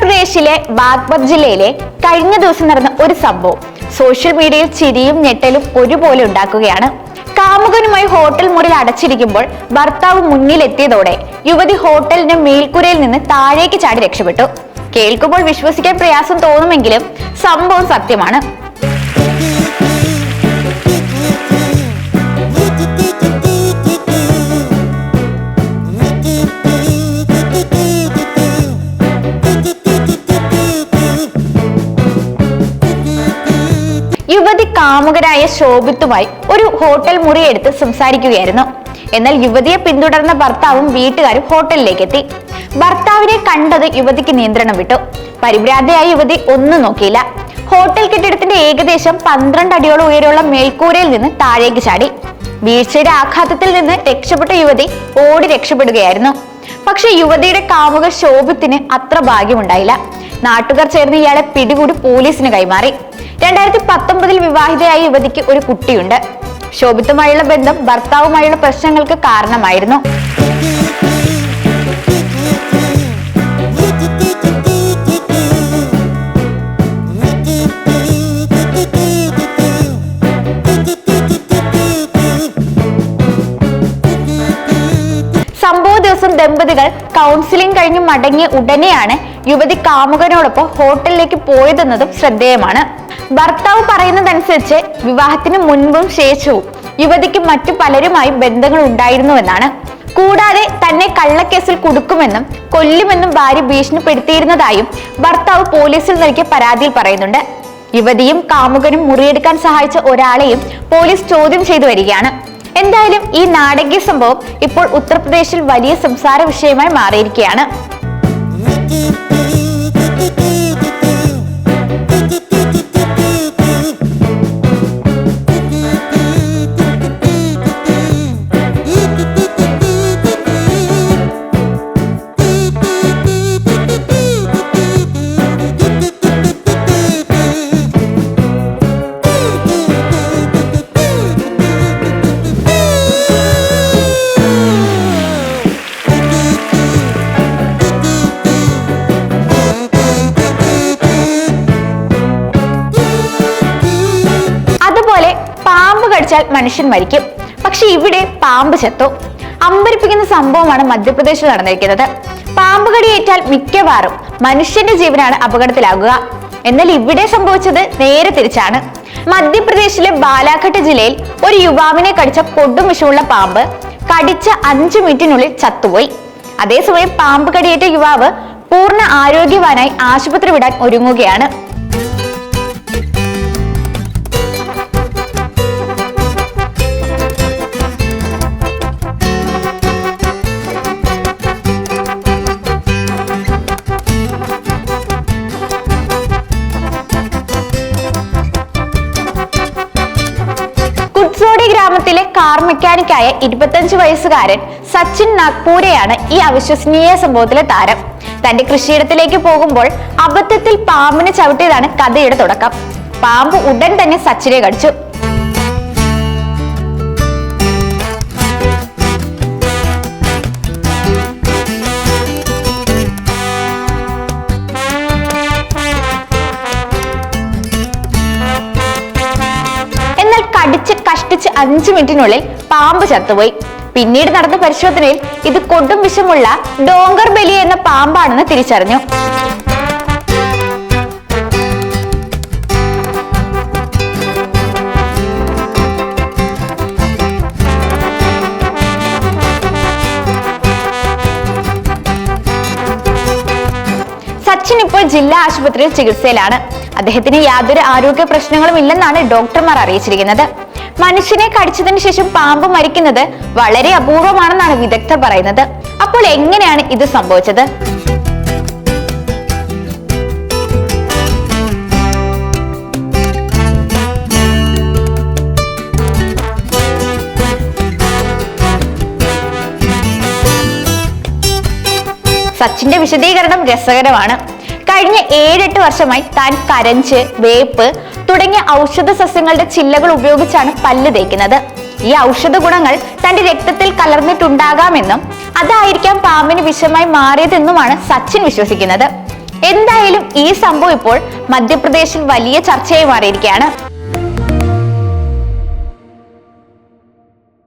ഉത്തർപ്രദേശിലെ ബാഗ്പത് ജില്ലയിലെ കഴിഞ്ഞ ദിവസം നടന്ന ഒരു സംഭവം. സോഷ്യൽ മീഡിയയിൽ ചിരിയും ഞെട്ടലും ഒരുപോലെ ഉണ്ടാക്കുകയാണ്. കാമുകനുമായി ഹോട്ടൽ മുറിയിൽ അടച്ചിരിക്കുമ്പോൾ ഭർത്താവ് മുന്നിലെത്തിയതോടെ യുവതി ഹോട്ടലിന്റെ മേൽക്കുരയിൽ നിന്ന് താഴേക്ക് ചാടി രക്ഷപ്പെട്ടു. കേൾക്കുമ്പോൾ വിശ്വസിക്കാൻ പ്രയാസം തോന്നുമെങ്കിലും സംഭവം സത്യമാണ്. കാമുകനായ ശോഭിത്തുമായി ഒരു ഹോട്ടൽ മുറിയെടുത്ത് സംസാരിക്കുകയായിരുന്നു. എന്നാൽ യുവതിയെ പിന്തുടർന്ന ഭർത്താവും വീട്ടുകാരും ഹോട്ടലിലേക്ക് എത്തി ഭർത്താവിനെ കണ്ടത് യുവതിക്ക് നിയന്ത്രണം വിട്ടു. പരിഭ്രാന്തയായ യുവതി ഒന്നും നോക്കിയില്ല. ഹോട്ടൽ കെട്ടിടത്തിന്റെ ഏകദേശം പന്ത്രണ്ട് അടിയോളം ഉയരമുള്ള മേൽക്കൂരയിൽ നിന്ന് താഴേക്ക് ചാടി. വീഴ്ചയുടെ ആഘാതത്തിൽ നിന്ന് രക്ഷപ്പെട്ട യുവതി ഓടി രക്ഷപ്പെടുകയായിരുന്നു. പക്ഷെ യുവതിയുടെ കാമുക ശോഭിത്തിന് അത്ര ഭാഗ്യമുണ്ടായില്ല. നാട്ടുകാർ ചേർന്ന് ഇയാളെ പിടികൂടി പോലീസിന് കൈമാറി. രണ്ടായിരത്തി പത്തൊമ്പതിൽ വിവാഹിതയായ യുവതിക്ക് ഒരു കുട്ടിയുണ്ട്. ശോഭിത്തുമായുള്ള ബന്ധം ഭർത്താവുമായുള്ള പ്രശ്നങ്ങൾക്ക് കാരണമായിരുന്നു. ദിവസം ദമ്പതികൾ കൗൺസിലിംഗ് കഴിഞ്ഞ് മടങ്ങിയ ഉടനെയാണ് യുവതി കാമുകനോടൊപ്പം ഹോട്ടലിലേക്ക് പോയതെന്നതും ശ്രദ്ധേയമാണ്. ഭർത്താവ് പറയുന്നതനുസരിച്ച് വിവാഹത്തിന് മുൻപും ശേഷവും യുവതിക്ക് മറ്റു പലരുമായി ബന്ധങ്ങൾ ഉണ്ടായിരുന്നുവെന്നാണ്. കൂടാതെ തന്നെ കള്ളക്കേസിൽ കുടുക്കുമെന്നും കൊല്ലുമെന്നും ഭാര്യ ഭീഷണിപ്പെടുത്തിയിരുന്നതായും ഭർത്താവ് പോലീസിൽ നൽകിയ പരാതിയിൽ പറയുന്നുണ്ട്. യുവതിയും കാമുകനും മുറിയെടുക്കാൻ സഹായിച്ച ഒരാളെയും പോലീസ് ചോദ്യം ചെയ്തു വരികയാണ്. എന്തായാലും ഈ നാടകീയ സംഭവം ഇപ്പോൾ ഉത്തർപ്രദേശിൽ വലിയ സംസാര വിഷയമായി മാറിയിരിക്കുകയാണ്. കടിച്ചാൽ മനുഷ്യൻ മരിക്കും. പക്ഷെ ഇവിടെ പാമ്പ് ചത്തു. അമ്പരിപ്പിക്കുന്ന സംഭവമാണ് മധ്യപ്രദേശിൽ നടന്നിരിക്കുന്നത്. പാമ്പ് കടിയേറ്റാൽ മിക്കവാറും മനുഷ്യന്റെ ജീവനാണ് അപകടത്തിലാകുക. എന്നാൽ ഇവിടെ സംഭവിച്ചത് നേരെ തിരിച്ചാണ്. മധ്യപ്രദേശിലെ ബാലാഘട്ട് ജില്ലയിൽ ഒരു യുവാവിനെ കടിച്ച കൊടും വിഷമുള്ള പാമ്പ് കടിച്ച അഞ്ചു മിനിറ്റിനുള്ളിൽ ചത്തുപോയി. അതേസമയം പാമ്പ് കടിയേറ്റ യുവാവ് പൂർണ ആരോഗ്യവാനായി ആശുപത്രി വിടാൻ ഒരുങ്ങുകയാണ്. കാർ മെക്കാനിക്കായ ഇരുപത്തഞ്ച് വയസ്സുകാരൻ സച്ചിൻ നാഗ്പൂരെയാണ് ഈ അവിശ്വസനീയ സംഭവത്തിലെ താരം. തന്റെ കൃഷിയിടത്തിലേക്ക് പോകുമ്പോൾ അബദ്ധത്തിൽ പാമ്പിനെ ചവിട്ടിയതാണ് കഥയുടെ തുടക്കം. പാമ്പ് ഉടൻ തന്നെ സച്ചിനെ കടിച്ചു. കടിച്ച് കഷ്ടിച്ച് അഞ്ചു മിനിറ്റിനുള്ളിൽ പാമ്പ് ചത്തുപോയി. പിന്നീട് നടന്ന പരിശോധനയിൽ ഇത് കൊടും വിഷമുള്ള ഡോങ്കർ ബലി എന്ന പാമ്പാണെന്ന് തിരിച്ചറിഞ്ഞു. സച്ചിൻ ഇപ്പോൾ ജില്ലാ ആശുപത്രിയിൽ ചികിത്സയിലാണ്. അദ്ദേഹത്തിന് യാതൊരു ആരോഗ്യ പ്രശ്നങ്ങളും ഇല്ലെന്നാണ് ഡോക്ടർമാർ അറിയിച്ചിരിക്കുന്നത്. മനുഷ്യനെ കടിച്ചതിന് ശേഷം പാമ്പ് മരിക്കുന്നത് വളരെ അപൂർവമാണെന്നാണ് വിദഗ്ധർ പറയുന്നത്. അപ്പോൾ എങ്ങനെയാണ് ഇത് സംഭവിച്ചത്? സച്ചിന്റെ വിശദീകരണം രസകരമാണ്. കഴിഞ്ഞ ഏഴെട്ട് വർഷമായി താൻ കരഞ്ച് വേപ്പ് തുടങ്ങിയ ഔഷധ സസ്യങ്ങളുടെ ചില്ലകൾ ഉപയോഗിച്ചാണ് പല്ല് തേക്കുന്നത്. ഈ ഔഷധ ഗുണങ്ങൾ തന്റെ രക്തത്തിൽ കലർന്നിട്ടുണ്ടാകാമെന്നും അതായിരിക്കാം പാമ്പിന് വിഷമായി മാറിയതെന്നുമാണ് സച്ചിൻ വിശ്വസിക്കുന്നത്. എന്തായാലും ഈ സംഭവം ഇപ്പോൾ മധ്യപ്രദേശിൽ വലിയ ചർച്ചയായി മാറിയിരിക്കുകയാണ്.